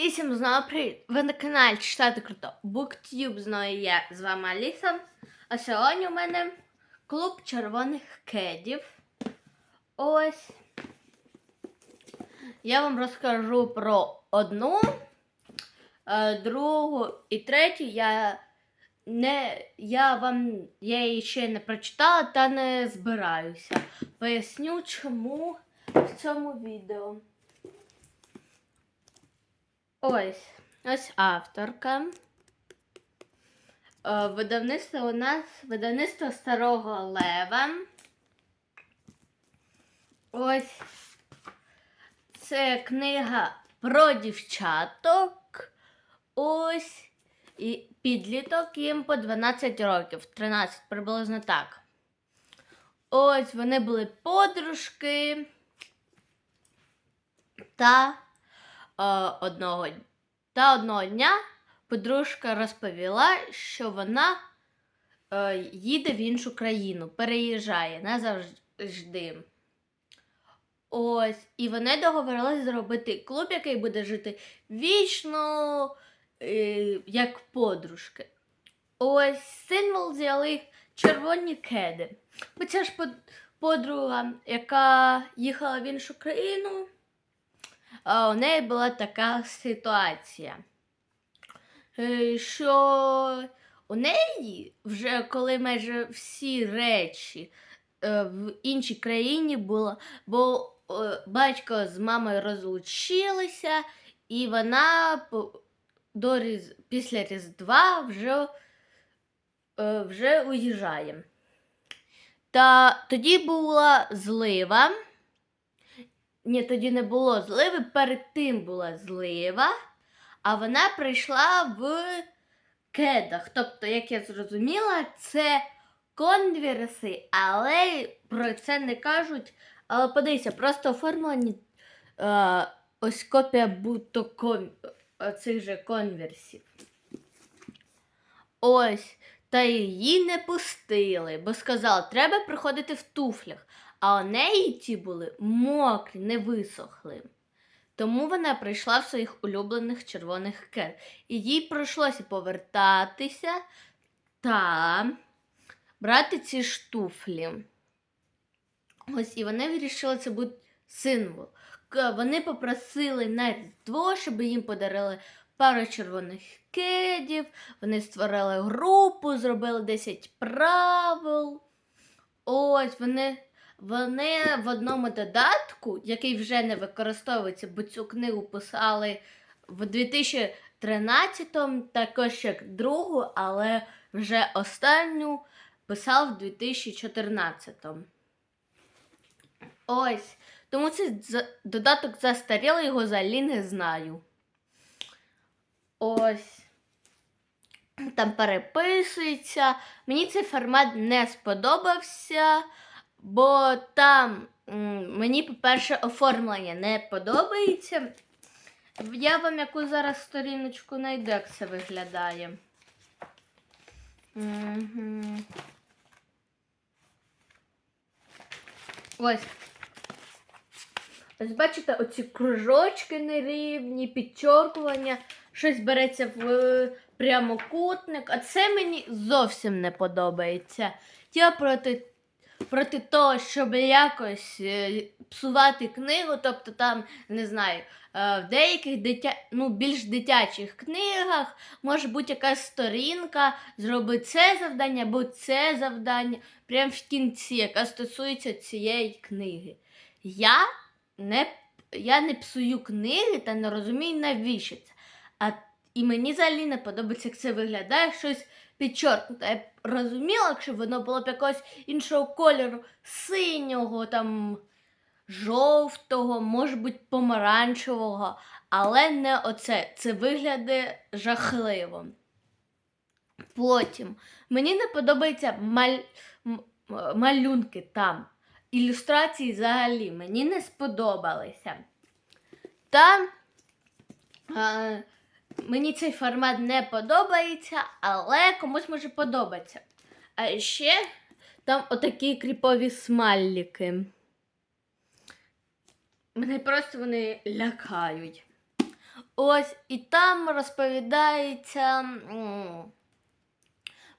І всім знову привіт! Ви на каналі Читати Круто BookTube, знову я з вами Аліса. А сьогодні у мене клуб червоних кедів. Ось. Я вам розкажу про одну, е, другу і третю. Я не, я вам я її ще не прочитала та не збираюся. Поясню, чому в цьому відео. Ось, ось авторка. Е, Видавництво у нас видавництво Старого Лева. Ось це книга про дівчаток. Ось і підліток їм по 12 років, 13 приблизно так. Ось вони були подружки та одного, та одного дня подружка розповіла, що вона е, їде в іншу країну, переїжджає назавжди. Ось, і вони договорились зробити клуб, який буде жити вічно, е, як подружки. Ось символ взяли червоні кеди. Бо ця ж подруга, яка їхала в іншу країну, у неї була така ситуація, е, що у неї вже коли майже всі речі е, в іншій країні було, бо е, батько з мамою розлучилися, і вона до Різ... після Різдва вже, вже уїжджає. Та тоді була злива. Ні, тоді не було зливи, перед тим була злива, а вона прийшла в кедах. Тобто, як я зрозуміла, це конверси, але про це не кажуть. Але подивіться, просто оформлені е, ось копія будто кон, цих же конверсів. Ось. Та її не пустили, бо сказали, треба приходити в туфлях. А у неї ті були мокрі, не висохли. Тому вона прийшла в своїх улюблених червоних кед. І їй прийшлося повертатися та брати ці ж туфлі. Ось і вони вирішили це буде символ. Вони попросили на Різдво, щоб їм подарили пару червоних кедів. Вони створили групу, зробили 10 правил. Ось вони, вони в одному додатку, який вже не використовується, бо цю книгу писали в 2013-му, також як другу, але вже останню писав в 2014-му. Ось. Тому цей додаток застарілий, його взагалі не знаю. Ось. Там переписується. Мені цей формат не сподобався, бо там мені, по-перше, оформлення не подобається. Я вам яку зараз сторіночку знайду, як це виглядає. Мгм. Ось. Ось бачите, оці кружочки нерівні, підчоркування, щось береться в е, прямокутник, а це мені зовсім не подобається. Я проти, проти того, щоб якось е, псувати книгу, тобто там, не знаю, е, в деяких дитя... ну, більш дитячих книгах може бути якась сторінка, зроби це завдання або це завдання, прямо в кінці, яка стосується цієї книги. Я не, я не псую книги та не розумію, навіщо це. А, і мені взагалі не подобається, як це виглядає щось підчоркнуте. Я б розуміла, якщо воно було б якогось іншого кольору, синього, там, жовтого, може бути помаранчевого, але не оце. Це виглядає жахливо. Потім мені не подобаються маль... малюнки там. Ілюстрації взагалі мені не сподобалися. Та е, мені цей формат не подобається, але комусь може подобатися. А ще там отакі кріпові смайлики. Мене просто вони лякають. Ось і там розповідається.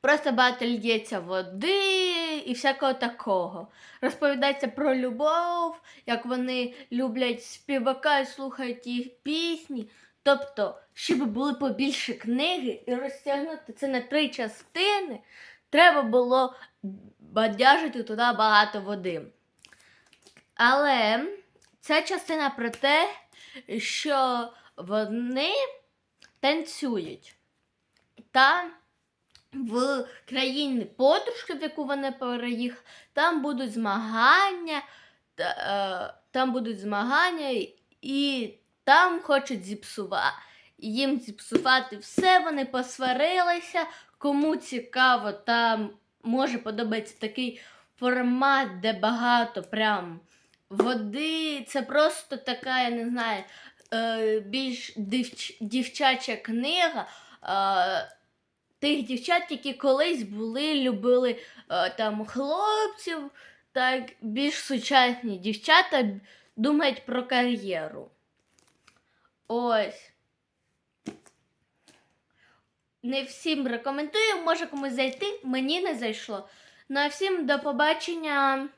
Просто багато лється води і всякого такого. Розповідається про любов, як вони люблять співака і слухають їх пісні. Тобто, щоб були побільше книги і розтягнути це на три частини, треба було бадяжити туди багато води. Але ця частина про те, що вони танцюють. Та в країні подружки, в яку вони переїхали, там будуть змагання, е, там будуть змагання, і там хочуть зіпсувати. Їм зіпсувати все, вони посварилися. Кому цікаво, там може подобається такий формат, де багато прям води. Це просто така, я не знаю, е, більш дівч- дівчача книга. Е, тих дівчат, які колись були, любили е, там хлопців, так більш сучасні дівчата думають про кар'єру. Ось. Не всім рекомендую, може комусь зайти, мені не зайшло. Ну а всім до побачення.